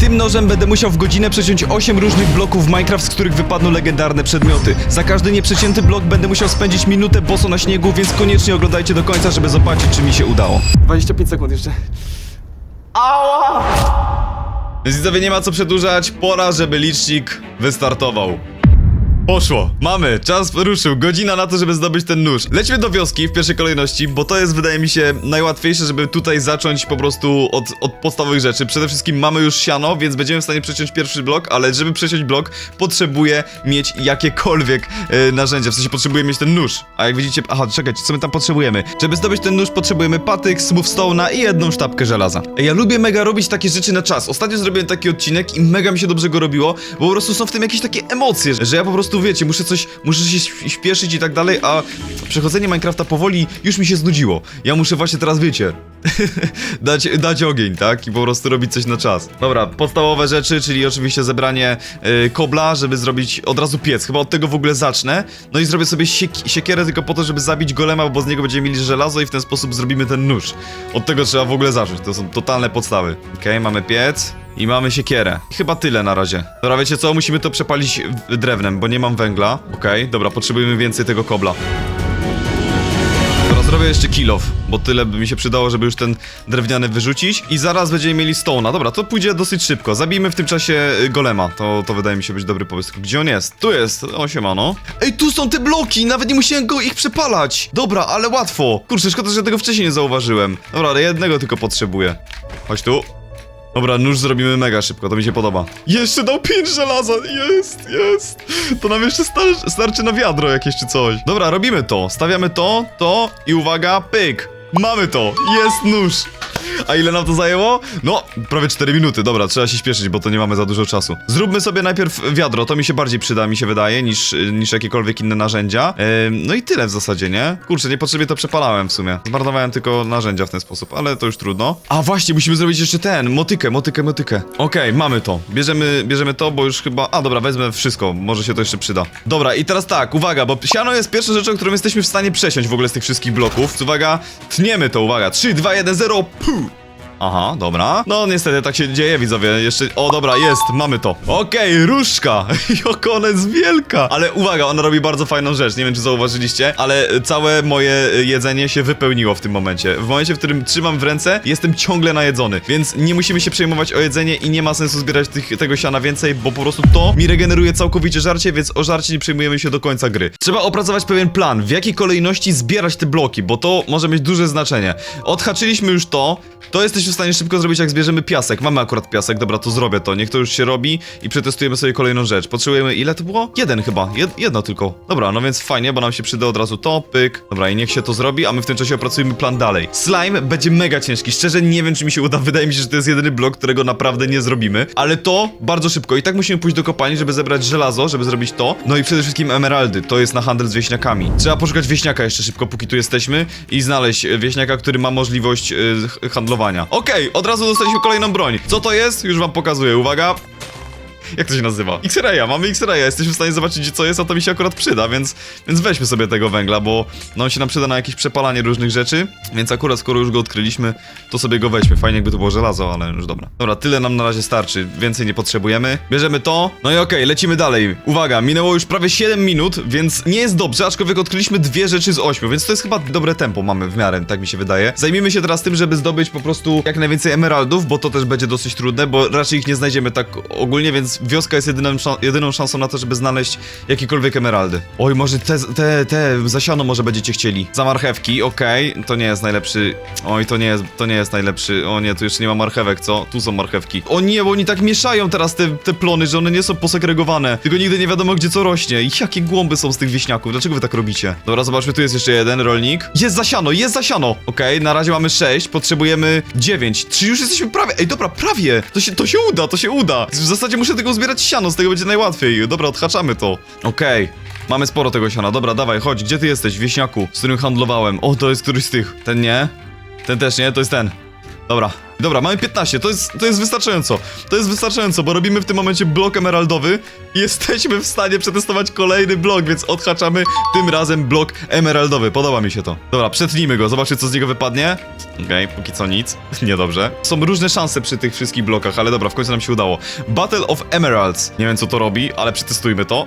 Tym nożem będę musiał w godzinę przeciąć 8 różnych bloków w Minecraft, z których wypadną legendarne przedmioty. Za każdy nieprzecięty blok będę musiał spędzić minutę boso na śniegu, więc koniecznie oglądajcie do końca, żeby zobaczyć, czy mi się udało. 25 sekund jeszcze. Więc widzowie, nie ma co przedłużać, pora, żeby licznik wystartował. Poszło, mamy, czas ruszył, godzina na to, żeby zdobyć ten nóż. Lećmy do wioski w pierwszej kolejności, bo to jest, wydaje mi się, najłatwiejsze, żeby tutaj zacząć po prostu od, od podstawowych rzeczy. Przede wszystkim mamy już siano, więc będziemy w stanie przeciąć pierwszy blok, ale żeby przeciąć blok, potrzebuję mieć jakiekolwiek e, narzędzia, w sensie potrzebuję mieć ten nóż. A jak widzicie, aha, czekajcie, co my tam potrzebujemy? Żeby zdobyć ten nóż, potrzebujemy patyk, smooth i jedną sztabkę żelaza. Ja lubię mega robić takie rzeczy na czas. Ostatnio zrobiłem taki odcinek i mega mi się dobrze go robiło, bo po prostu są w tym jakieś takie emocje, że ja po prostu, wiecie, muszę coś, muszę się śp- śpieszyć i tak dalej, a przechodzenie Minecrafta powoli już mi się znudziło. Ja muszę właśnie teraz, wiecie, dać, dać ogień, tak? I po prostu robić coś na czas. Dobra, podstawowe rzeczy, czyli oczywiście zebranie y, kobla, żeby zrobić od razu piec. Chyba od tego w ogóle zacznę. No i zrobię sobie siek siekierę tylko po to, żeby zabić golema, bo z niego będziemy mieli żelazo i w ten sposób zrobimy ten nóż. Od tego trzeba w ogóle zacząć, to są totalne podstawy. Okej, mamy piec. I mamy siekierę. Chyba tyle na razie. Dobra, wiecie co? Musimy to przepalić drewnem, bo nie mam węgla. Okej, dobra, potrzebujemy więcej tego kobla. Dobra, zrobię jeszcze kill off, bo tyle by mi się przydało, żeby już ten drewniany wyrzucić. I zaraz będziemy mieli stone'a. Dobra, to pójdzie dosyć szybko. Zabijmy w tym czasie y, golema. To, to wydaje mi się być dobry pomysł. Gdzie on jest? Tu jest. O, siemano. Ej, tu są te bloki! Nawet nie musiałem go ich przepalać. Dobra, ale łatwo. Kurczę, szkoda, że tego wcześniej nie zauważyłem. Dobra, ale jednego tylko potrzebuję. Chodź tu. Dobra, nóż zrobimy mega szybko, to mi się podoba. Jeszcze dał pięć żelaza, jest, jest. To nam jeszcze star starczy na wiadro jakieś czy coś. Dobra, robimy to. Stawiamy to, to i uwaga, pyk. Mamy to, jest nóż. A ile nam to zajęło? No, prawie 4 minuty. Dobra, trzeba się śpieszyć, bo to nie mamy za dużo czasu. Zróbmy sobie najpierw wiadro, to mi się bardziej przyda, mi się wydaje, niż, niż jakiekolwiek inne narzędzia. No i tyle w zasadzie, nie? Kurczę, niepotrzebnie to przepalałem w sumie. Zmarnowałem tylko narzędzia w ten sposób, ale to już trudno. A właśnie, musimy zrobić jeszcze ten, motykę, motykę, motykę. Okej, mamy to. Bierzemy, bierzemy to, bo już chyba... A, dobra, wezmę wszystko, może się to jeszcze przyda. Dobra, i teraz tak, uwaga, bo siano jest pierwszą rzeczą, którą jesteśmy w stanie przesiąść w ogóle z tych wszystkich bloków. Uwaga, tniemy to, uwaga. 3, 2, 1, 0, Pooh! Aha, dobra. No niestety tak się dzieje, widzowie. Jeszcze. O, dobra, jest, mamy to. Okej, różdżka. Joko ona jest wielka. Ale uwaga, ona robi bardzo fajną rzecz. Nie wiem, czy zauważyliście, ale całe moje jedzenie się wypełniło w tym momencie. W momencie, w którym trzymam w ręce, jestem ciągle najedzony. Więc nie musimy się przejmować o jedzenie i nie ma sensu zbierać tych, tego siana więcej, bo po prostu to mi regeneruje całkowicie żarcie, więc o żarcie nie przejmujemy się do końca gry. Trzeba opracować pewien plan, w jakiej kolejności zbierać te bloki, bo to może mieć duże znaczenie. Odhaczyliśmy już to, to jesteśmy w stanie szybko zrobić, jak zbierzemy piasek. Mamy akurat piasek, dobra, to zrobię to. Niech to już się robi i przetestujemy sobie kolejną rzecz. Potrzebujemy, ile to było? Jeden chyba, Jed jedno tylko. Dobra, no więc fajnie, bo nam się przyda od razu to, pyk. Dobra, i niech się to zrobi, a my w tym czasie opracujemy plan dalej. Slime będzie mega ciężki. Szczerze nie wiem, czy mi się uda. Wydaje mi się, że to jest jedyny blok, którego naprawdę nie zrobimy. Ale to bardzo szybko. I tak musimy pójść do kopalni, żeby zebrać żelazo, żeby zrobić to. No i przede wszystkim emeraldy. To jest na handel z wieśniakami. Trzeba poszukać wieśniaka jeszcze szybko, póki tu jesteśmy i znaleźć wieśniaka, który ma możliwość h- handlowania. Od razu dostaliśmy kolejną broń. Co to jest? Już wam pokazuję. Uwaga. Jak to się nazywa? X-Raya, mamy X-Raya, jesteśmy w stanie zobaczyć co jest, a to mi się akurat przyda, więc, więc weźmy sobie tego węgla, bo no on się nam przyda na jakieś przepalanie różnych rzeczy, więc akurat skoro już go odkryliśmy, to sobie go weźmy. Fajnie jakby to było żelazo, ale już dobra. Dobra, tyle nam na razie starczy, więcej nie potrzebujemy. Bierzemy to, no i okej, lecimy dalej. Uwaga, minęło już prawie 7 minut, więc nie jest dobrze, aczkolwiek odkryliśmy dwie rzeczy z 8, więc to jest chyba dobre tempo mamy w miarę, tak mi się wydaje. Zajmijmy się teraz tym, żeby zdobyć po prostu jak najwięcej emeraldów, bo to też będzie dosyć trudne, bo raczej ich nie znajdziemy tak ogólnie, więc wioska jest jedyną, jedyną szansą na to, żeby znaleźć jakiekolwiek emeraldy. Oj, może te, te, te, zasiano może będziecie chcieli. Za marchewki, okej, to nie jest najlepszy, oj, to nie jest, to nie jest najlepszy, o nie, tu jeszcze nie ma marchewek, co? Tu są marchewki. O nie, bo oni tak mieszają teraz te, te plony, że one nie są posegregowane, tylko nigdy nie wiadomo, gdzie co rośnie. I jakie głąby są z tych wieśniaków, dlaczego wy tak robicie? Dobra, zobaczmy, tu jest jeszcze jeden rolnik. Jest zasiano, jest zasiano! Okej, na razie mamy 6, potrzebujemy 9. Czy już jesteśmy prawie? Ej, dobra, prawie! To się, to się uda, to się uda! W zasadzie muszę tego zbierać siano, z tego będzie najłatwiej. Dobra, odhaczamy to. Okej. Mamy sporo tego siana. Dobra, dawaj, chodź. Gdzie ty jesteś, wieśniaku, z którym handlowałem? O, to jest któryś z tych. Ten nie? Ten też nie? To jest ten. Dobra, dobra, mamy 15, to jest, to jest wystarczająco. To jest wystarczająco, bo robimy w tym momencie blok emeraldowy i jesteśmy w stanie przetestować kolejny blok, więc odhaczamy tym razem blok emeraldowy. Podoba mi się to. Dobra, przetnijmy go, zobaczcie co z niego wypadnie. Okej, póki co nic. Niedobrze. Są różne szanse przy tych wszystkich blokach, ale dobra, w końcu nam się udało. Battle of Emeralds. Nie wiem co to robi, ale przetestujmy to.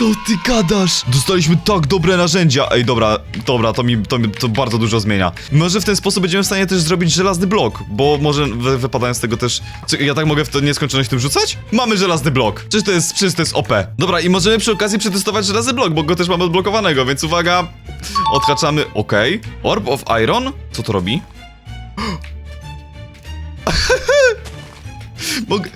Co ty gadasz? Dostaliśmy tak dobre narzędzia. Ej, dobra, dobra, to mi, to mi to bardzo dużo zmienia. Może w ten sposób będziemy w stanie też zrobić żelazny blok, bo może wy, z tego też... Czy ja tak mogę w to nieskończoność tym rzucać? Mamy żelazny blok. Przecież to jest, przecież to jest OP. Dobra, i możemy przy okazji przetestować żelazny blok, bo go też mamy odblokowanego, więc uwaga. Odhaczamy, okej. Orb of Iron? Co to robi? Mogę...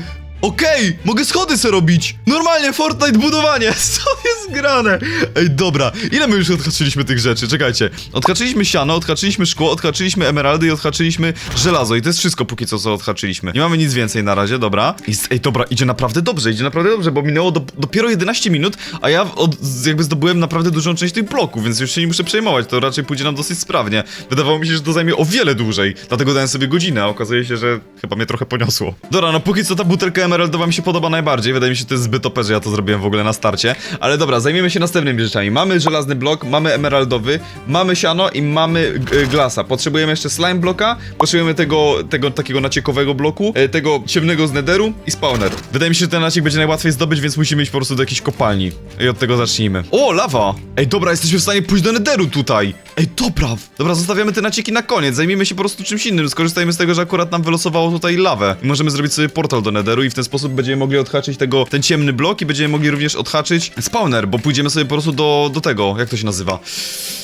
Okej, mogę schody sobie robić! Normalnie Fortnite budowanie! Co jest grane? Ej, dobra, ile my już odhaczyliśmy tych rzeczy? Czekajcie. Odhaczyliśmy siano, odhaczyliśmy szkło, odhaczyliśmy emeraldy i odhaczyliśmy żelazo. I to jest wszystko póki co, co odhaczyliśmy. Nie mamy nic więcej na razie, dobra. Ej, dobra, idzie naprawdę dobrze, idzie naprawdę dobrze, bo minęło do, dopiero 11 minut, a ja od, jakby zdobyłem naprawdę dużą część tych bloków, więc już się nie muszę przejmować, to raczej pójdzie nam dosyć sprawnie. Wydawało mi się, że to zajmie o wiele dłużej, dlatego dałem sobie godzinę, a okazuje się, że chyba mnie trochę poniosło. Dobra, no póki co ta butelka emeraldowa mi się podoba najbardziej, wydaje mi się, że to jest zbyt OP, że ja to zrobiłem w ogóle na starcie, ale dobra, zajmiemy się następnymi rzeczami. Mamy żelazny blok, mamy emeraldowy, mamy siano i mamy g- glasa. Potrzebujemy jeszcze slime bloka, potrzebujemy tego, tego takiego naciekowego bloku, e, tego ciemnego z nederu i spawner. Wydaje mi się, że ten naciek będzie najłatwiej zdobyć, więc musimy iść po prostu do jakiejś kopalni. I od tego zacznijmy. O, lawa! Ej, dobra, jesteśmy w stanie pójść do nederu tutaj! Ej, dobra! Dobra, zostawiamy te nacieki na koniec, zajmijmy się po prostu czymś innym. Skorzystajmy z tego, że akurat nam wylosowało tutaj lawę. I możemy zrobić sobie portal do nederu i w ten sposób będziemy mogli odhaczyć tego, ten ciemny blok i będziemy mogli również odhaczyć spawner, bo pójdziemy sobie po prostu do, do tego, jak to się nazywa?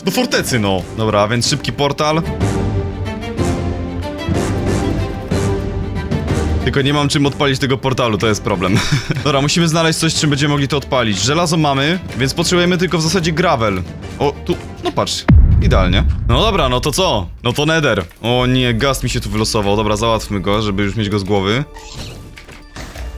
Do fortecy, no. Dobra, więc szybki portal. Tylko nie mam czym odpalić tego portalu, to jest problem. Dobra, musimy znaleźć coś, czym będziemy mogli to odpalić. Żelazo mamy, więc potrzebujemy tylko w zasadzie gravel. O, tu, no patrz. Idealnie. No dobra, no to co? No to nether. O nie, gaz mi się tu wylosował. Dobra, załatwmy go, żeby już mieć go z głowy.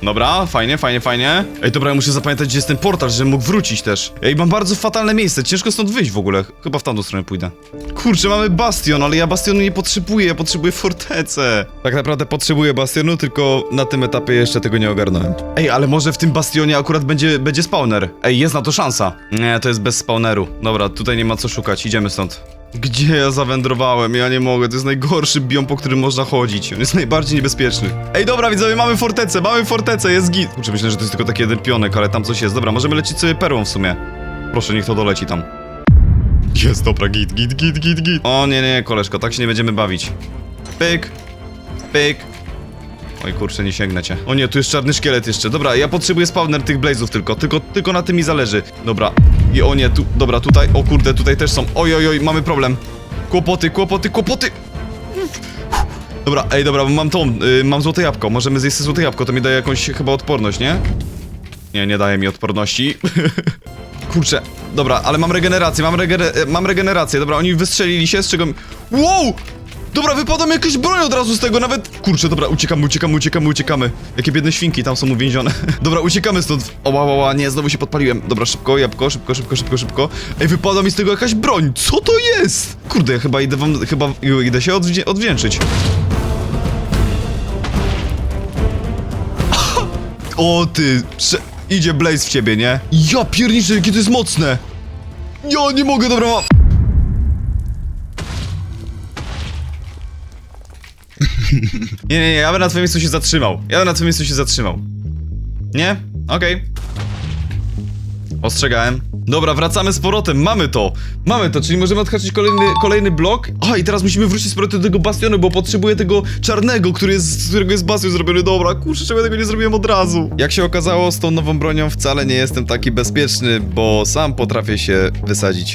Dobra, fajnie, fajnie, fajnie. Ej, dobra, ja muszę zapamiętać, gdzie jest ten portal, żebym mógł wrócić też. Ej, mam bardzo fatalne miejsce, ciężko stąd wyjść w ogóle. Chyba w tamtą stronę pójdę. Kurczę, mamy bastion, ale ja bastionu nie potrzebuję, ja potrzebuję fortecę. Tak naprawdę potrzebuję bastionu, tylko na tym etapie jeszcze tego nie ogarnąłem. Ej, ale może w tym bastionie akurat będzie, będzie spawner. Ej, jest na to szansa. Nie, to jest bez spawneru. Dobra, tutaj nie ma co szukać, idziemy stąd. Gdzie ja zawędrowałem? Ja nie mogę, to jest najgorszy biom, po którym można chodzić. On jest najbardziej niebezpieczny. Ej, dobra, widzowie, mamy fortecę, mamy fortecę, jest git. Kurczę, myślę, że to jest tylko taki jeden pionek, ale tam coś jest. Dobra, możemy lecieć sobie perłą w sumie. Proszę, niech to doleci tam. Jest, dobra, git, git, git, git, git. O nie, nie, koleżko, tak się nie będziemy bawić. Pyk, pyk. Oj kurczę, nie sięgnę cię. O nie, tu jest czarny szkielet jeszcze. Dobra, ja potrzebuję spawner tych blazów tylko. Tylko, tylko na tym mi zależy. Dobra. I o nie, tu, dobra, tutaj, o kurde, tutaj też są. Oj, oj, oj, mamy problem. Kłopoty, kłopoty, kłopoty. Dobra, ej, dobra, mam tą, y, mam złote jabłko. Możemy zjeść złote jabłko, to mi daje jakąś chyba odporność, nie? Nie, nie daje mi odporności. Kurczę, dobra, ale mam regenerację, mam, regere mam regenerację. Dobra, oni wystrzelili się, z czego... Wow! Dobra, wypada mi jakaś broń od razu z tego, nawet... Kurczę, dobra, uciekamy, uciekamy, uciekamy, uciekamy. Jakie biedne świnki tam są uwięzione. dobra, uciekamy stąd. O, ła, ła, ła, nie, znowu się podpaliłem. Dobra, szybko, jabłko, szybko, szybko, szybko, szybko. Ej, wypada mi z tego jakaś broń. Co to jest? Kurde, chyba idę wam, chyba idę się odwdzię odwdzięczyć. O ty, prze... idzie Blaze w ciebie, nie? Ja pierniczę, jakie to jest mocne! Ja nie mogę, dobra, mam... nie, nie, nie, ja bym na twoim miejscu się zatrzymał. Ja bym na twoim miejscu się zatrzymał. Nie? Okej. Ostrzegałem. Dobra, wracamy z powrotem, mamy to! Mamy to, czyli możemy odhaczyć kolejny, kolejny blok. A, i teraz musimy wrócić z powrotem do tego bastionu, bo potrzebuję tego czarnego, który jest, z którego jest bastion zrobiony. Dobra, kurczę, czemu ja tego nie zrobiłem od razu? Jak się okazało, z tą nową bronią wcale nie jestem taki bezpieczny, bo sam potrafię się wysadzić.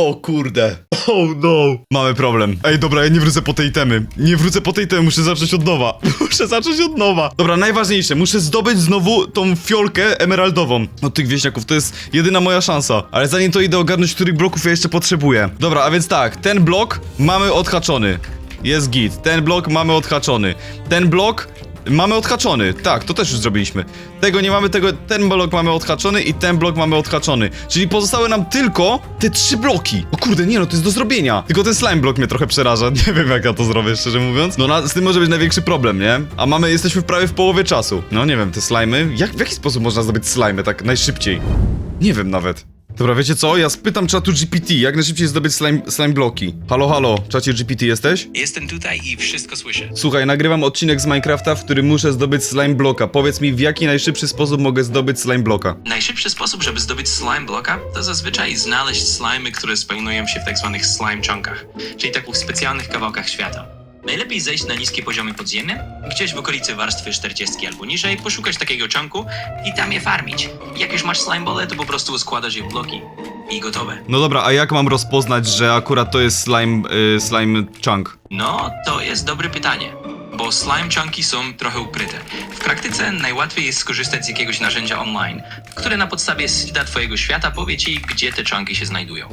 O kurde. Oh no. Mamy problem. Ej, dobra, ja nie wrócę po tej temy. Nie wrócę po tej temy, muszę zacząć od nowa. Muszę zacząć od nowa. Dobra, najważniejsze, muszę zdobyć znowu tą fiolkę emeraldową od tych wieśniaków. To jest jedyna moja szansa. Ale zanim to idę ogarnąć, których bloków ja jeszcze potrzebuję. Dobra, a więc tak, ten blok mamy odhaczony. Jest git. Ten blok mamy odhaczony. Ten blok Mamy odhaczony, tak, to też już zrobiliśmy. Tego nie mamy, tego, ten blok mamy odhaczony i ten blok mamy odhaczony. Czyli pozostały nam tylko te trzy bloki. O kurde, nie no, to jest do zrobienia. Tylko ten slime blok mnie trochę przeraża, nie wiem jak ja to zrobię, szczerze mówiąc. No na, z tym może być największy problem, nie? A mamy, jesteśmy prawie w połowie czasu. No nie wiem, te slimy, jak, w jaki sposób można zdobyć slimy tak najszybciej? Nie wiem nawet. Dobra, wiecie co? Ja spytam czatu GPT, jak najszybciej zdobyć slime, slime bloki. Halo, halo, czacie GPT jesteś? Jestem tutaj i wszystko słyszę. Słuchaj, nagrywam odcinek z Minecrafta, w którym muszę zdobyć slime bloka. Powiedz mi, w jaki najszybszy sposób mogę zdobyć slime bloka? Najszybszy sposób, żeby zdobyć slime bloka, to zazwyczaj znaleźć slimy, które spełnują się w tak zwanych slime chunkach, czyli takich specjalnych kawałkach świata. Najlepiej zejść na niskie poziomy podziemne, gdzieś w okolicy warstwy 40 albo niżej, poszukać takiego chunku i tam je farmić. Jak już masz slime bole, to po prostu składasz je w bloki i gotowe. No dobra, a jak mam rozpoznać, że akurat to jest slime, y, slime chunk? No, to jest dobre pytanie, bo slime chunki są trochę ukryte. W praktyce najłatwiej jest skorzystać z jakiegoś narzędzia online, które na podstawie seeda twojego świata powie ci, gdzie te chunki się znajdują.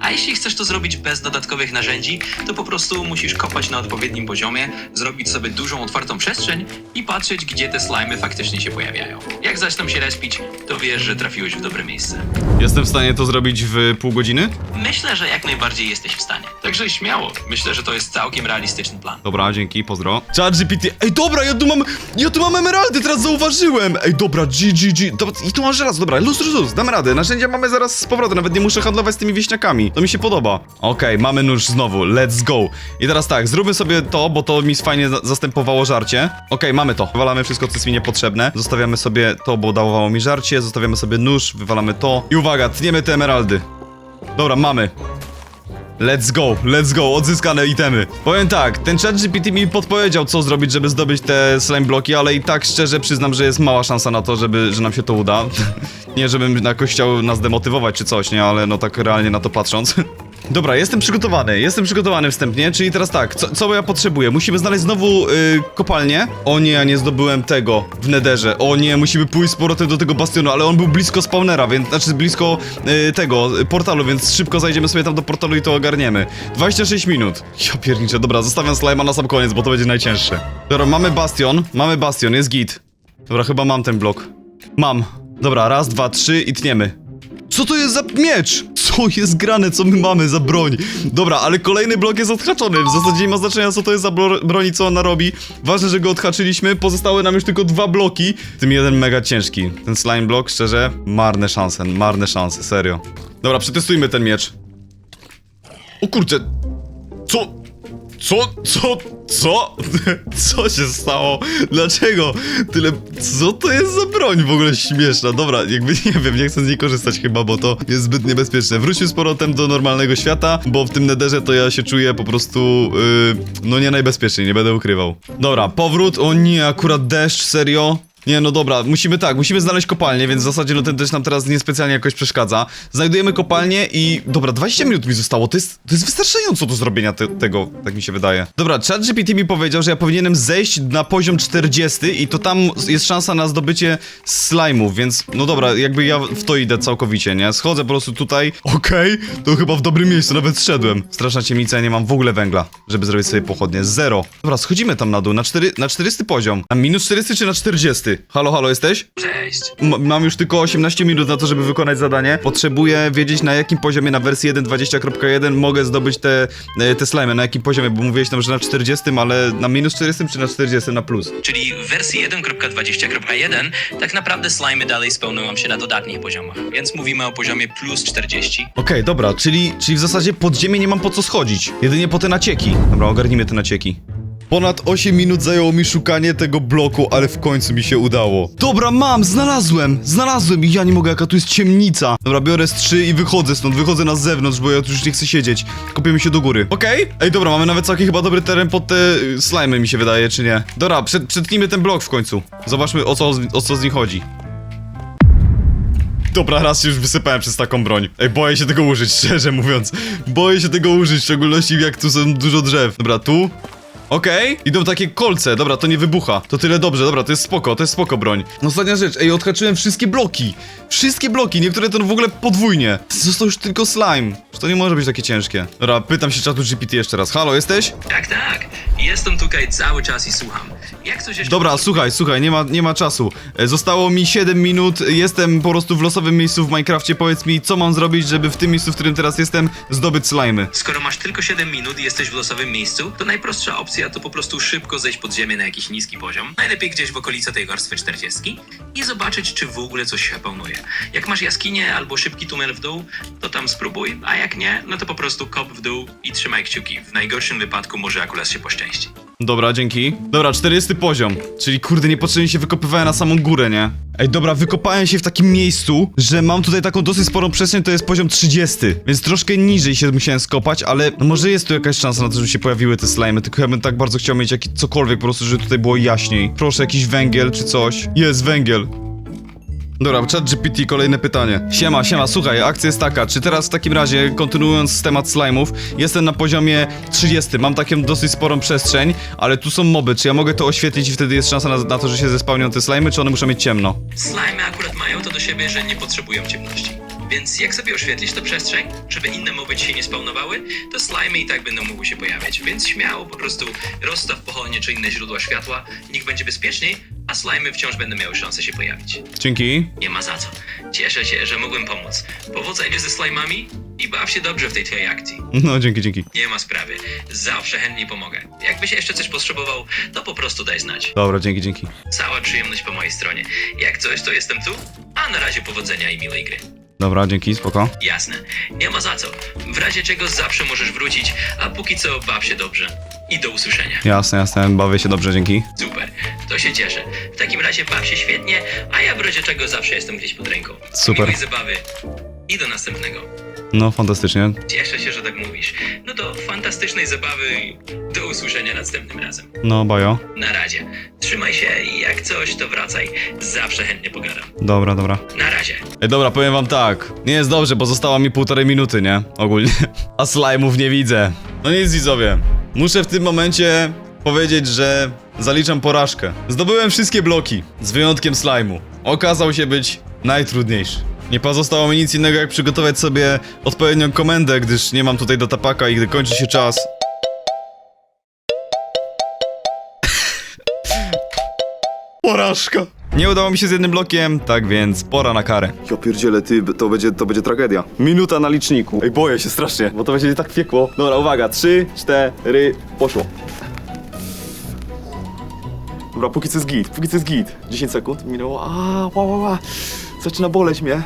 A jeśli chcesz to zrobić bez dodatkowych narzędzi, to po prostu musisz kopać na odpowiednim poziomie, zrobić sobie dużą otwartą przestrzeń i patrzeć, gdzie te slimy faktycznie się pojawiają. Jak zaczną się respić, to wiesz, że trafiłeś w dobre miejsce. Jestem w stanie to zrobić w pół godziny? Myślę, że jak najbardziej jesteś w stanie. Także śmiało, myślę, że to jest całkiem realistyczny plan. Dobra, dzięki, pozdro. Chat Ej, dobra, ja tu mam. Ja tu mam emeraldy, teraz zauważyłem! Ej, dobra, GGG. Dobra, I tu masz raz, dobra, luz, luz, luz, damy radę. Narzędzia mamy zaraz z powrotem, nawet nie muszę handlować z tymi wieśniakami. To mi się podoba. Okej, mamy nóż znowu, let's go. I teraz tak, zróbmy sobie to, bo to mi fajnie za- zastępowało żarcie. Okej, mamy to. Wywalamy wszystko, co jest mi niepotrzebne. Zostawiamy sobie to, bo dawało mi żarcie. Zostawiamy sobie nóż, wywalamy to. I uwaga, tniemy te emeraldy. Dobra, mamy. Let's go, let's go, odzyskane itemy. Powiem tak, ten chat GPT mi podpowiedział, co zrobić, żeby zdobyć te slime bloki, ale i tak szczerze przyznam, że jest mała szansa na to, żeby, że nam się to uda. nie, żebym jakoś chciał nas demotywować czy coś, nie, ale no tak realnie na to patrząc. Dobra, jestem przygotowany, jestem przygotowany wstępnie, czyli teraz tak, co, co ja potrzebuję? Musimy znaleźć znowu y, kopalnię. O nie, ja nie zdobyłem tego w nederze. O nie, musimy pójść z powrotem do tego bastionu, ale on był blisko spawnera, więc, znaczy blisko y, tego, y, portalu, więc szybko zajdziemy sobie tam do portalu i to ogarniemy. 26 minut. Ja pierniczę, dobra, zostawiam slima na sam koniec, bo to będzie najcięższe. Dobra, mamy bastion, mamy bastion, jest git. Dobra, chyba mam ten blok. Mam. Dobra, raz, dwa, trzy i tniemy. Co to jest za miecz? Co jest grane? Co my mamy za broń? Dobra, ale kolejny blok jest odhaczony. W zasadzie nie ma znaczenia, co to jest za bro- broń co ona robi. Ważne, że go odhaczyliśmy. Pozostały nam już tylko dwa bloki. Tym jeden mega ciężki. Ten slime block, szczerze, marne szanse, marne szanse, serio. Dobra, przetestujmy ten miecz. O kurczę. Co? Co? Co? Co? Co się stało? Dlaczego? Tyle... Co to jest za broń w ogóle śmieszna? Dobra, jakby nie wiem, nie chcę z niej korzystać chyba, bo to jest zbyt niebezpieczne. Wróćmy z powrotem do normalnego świata, bo w tym nederze to ja się czuję po prostu... Yy, no nie najbezpieczniej, nie będę ukrywał. Dobra, powrót. O nie, akurat deszcz, serio? Nie, no dobra, musimy tak, musimy znaleźć kopalnię, więc w zasadzie no ten też nam teraz niespecjalnie jakoś przeszkadza. Znajdujemy kopalnię i... Dobra, 20 minut mi zostało, to jest, to jest wystarczająco do zrobienia te, tego, tak mi się wydaje. Dobra, ChatGPT mi powiedział, że ja powinienem zejść na poziom 40 i to tam jest szansa na zdobycie slime'ów, więc no dobra, jakby ja w to idę całkowicie, nie? Schodzę po prostu tutaj, okej, to chyba w dobrym miejscu, nawet zszedłem. Straszna ciemnica, ja nie mam w ogóle węgla, żeby zrobić sobie pochodnie, zero. Dobra, schodzimy tam na dół, na, 4, na 40 poziom. Na minus 40 czy na 40? Halo, halo, jesteś? Cześć! M mam już tylko 18 minut na to, żeby wykonać zadanie. Potrzebuję wiedzieć, na jakim poziomie na wersji 1.20.1 mogę zdobyć te, e, te slimy. Na jakim poziomie, bo mówiłeś tam, że na 40, ale na minus 40 czy na 40 na plus? Czyli w wersji 1.20.1 tak naprawdę slimy dalej spełnią się na dodatnich poziomach, więc mówimy o poziomie plus 40. Okej, dobra, czyli, czyli w zasadzie pod ziemię nie mam po co schodzić. Jedynie po te nacieki. Dobra, ogarnijmy te nacieki. Ponad 8 minut zajęło mi szukanie tego bloku, ale w końcu mi się udało. Dobra, mam, znalazłem, znalazłem i ja nie mogę, jaka tu jest ciemnica. Dobra, biorę 3 i wychodzę stąd, wychodzę na zewnątrz, bo ja tu już nie chcę siedzieć. Kopiemy się do góry. Okej? Ej, dobra, mamy nawet całkiem chyba dobry teren pod te y, slimy, mi się wydaje, czy nie? Dobra, przed, przetnijmy ten blok w końcu. Zobaczmy, o co, o co z nim chodzi. Dobra, raz się już wysypałem przez taką broń. Ej, boję się tego użyć, szczerze mówiąc. Boję się tego użyć, w szczególności jak tu są dużo drzew. Dobra, tu. Okej, idą takie kolce, dobra, to nie wybucha. To tyle dobrze, dobra, to jest spoko, to jest spoko broń. Ostatnia rzecz, ej, odhaczyłem wszystkie bloki. Wszystkie bloki, niektóre to w ogóle podwójnie. Został już tylko slime. To nie może być takie ciężkie. Dobra, pytam się czatu GPT jeszcze raz. Halo, jesteś? Tak, tak. Jestem tutaj cały czas i słucham. Jak coś jeszcze... Dobra, słuchaj, słuchaj, nie ma, nie ma czasu. E, Zostało mi 7 minut, jestem po prostu w losowym miejscu w Minecrafcie. Powiedz mi, co mam zrobić, żeby w tym miejscu, w którym teraz jestem, zdobyć slajmy. Skoro masz tylko 7 minut i jesteś w losowym miejscu, to najprostsza opcja to po prostu szybko zejść pod ziemię na jakiś niski poziom. Najlepiej gdzieś w okolicy tej warstwy 40 i zobaczyć, czy w ogóle coś się pełnuje. Jak masz jaskinię albo szybki tunel w dół, to tam spróbuj, a jak nie, no to po prostu kop w dół i trzymaj kciuki. W najgorszym wypadku może akurat się poszczęści. Dobra, dzięki. Dobra, 40 poziom. Czyli kurde, niepotrzebnie się wykopywałem na samą górę, nie? Ej, dobra, wykopałem się w takim miejscu, że mam tutaj taką dosyć sporą przestrzeń, to jest poziom 30. Więc troszkę niżej się musiałem skopać, ale no może jest tu jakaś szansa na to, żeby się pojawiły te slimy, tylko ja bym tak bardzo chciał mieć jaki, cokolwiek po prostu, żeby tutaj było jaśniej. Proszę, jakiś węgiel czy coś. Jest węgiel. Dobra, chat GPT, kolejne pytanie. Siema, siema, słuchaj, akcja jest taka, czy teraz w takim razie, kontynuując temat slime'ów, jestem na poziomie 30, mam taką dosyć sporą przestrzeń, ale tu są moby, czy ja mogę to oświetlić i wtedy jest szansa na, na to, że się zespawnią te slimy, czy one muszą mieć ciemno? Slimy akurat mają to do siebie, że nie potrzebują ciemności. Więc jak sobie oświetlisz tę przestrzeń, żeby inne moby ci się nie spawnowały, to slimy i tak będą mogły się pojawiać. Więc śmiało po prostu rozstaw pochodnie czy inne źródła światła, niech będzie bezpieczniej, a slimy wciąż będą miały szansę się pojawić. Dzięki. Nie ma za co. Cieszę się, że mogłem pomóc. Powodzenia ze slimami i baw się dobrze w tej twojej akcji. No, dzięki, dzięki. Nie ma sprawy. Zawsze chętnie pomogę. Jakbyś jeszcze coś potrzebował, to po prostu daj znać. Dobra, dzięki, dzięki. Cała przyjemność po mojej stronie. Jak coś, to jestem tu, a na razie powodzenia i miłej gry. Dobra, dzięki, spoko. Jasne, nie ma za co. W razie czego zawsze możesz wrócić, a póki co baw się dobrze. I do usłyszenia. Jasne, jasne, bawię się dobrze, dzięki. Super, to się cieszę. W takim razie baw się świetnie, a ja w razie czego zawsze jestem gdzieś pod ręką. Super. Miłej zabawy i do następnego. No, fantastycznie. Cieszę się, że tak mówisz. No to fantastycznej zabawy i do usłyszenia następnym razem. No, bajo. Na razie. Trzymaj się i jak coś, to wracaj. Zawsze chętnie pogadam. Dobra, dobra. Na razie. Ej, dobra, powiem wam tak. Nie jest dobrze, bo została mi półtorej minuty, nie? Ogólnie. A slime'ów nie widzę. No nic, widzowie. Muszę w tym momencie powiedzieć, że zaliczam porażkę. Zdobyłem wszystkie bloki, z wyjątkiem slime'u. Okazał się być najtrudniejszy. Nie pozostało mi nic innego, jak przygotować sobie odpowiednią komendę, gdyż nie mam tutaj datapaka i gdy kończy się czas... Porażka. Nie udało mi się z jednym blokiem, tak więc pora na karę. Ja pierdzielę, ty, to będzie, to będzie tragedia. Minuta na liczniku. Ej, boję się strasznie, bo to będzie tak piekło. Dobra, uwaga, trzy, cztery, poszło. Dobra, póki co jest git, póki co jest git. 10 sekund minęło, a, ła, ła, ła. Zaczyna boleć mnie.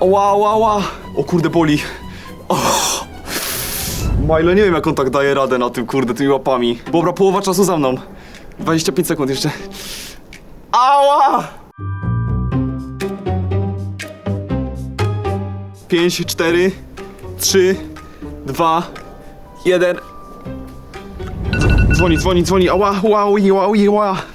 Ła, ła, ła. O kurde, boli. O. Milo, nie wiem jak on tak daje radę na tym, kurde, tymi łapami. Dobra, połowa czasu za mną. 25 sekund jeszcze. Ała! 5, 4, 3, 2, 1. Dzwoni, dzwoni, dzwoni. Ała, ła, ła, ui, ła.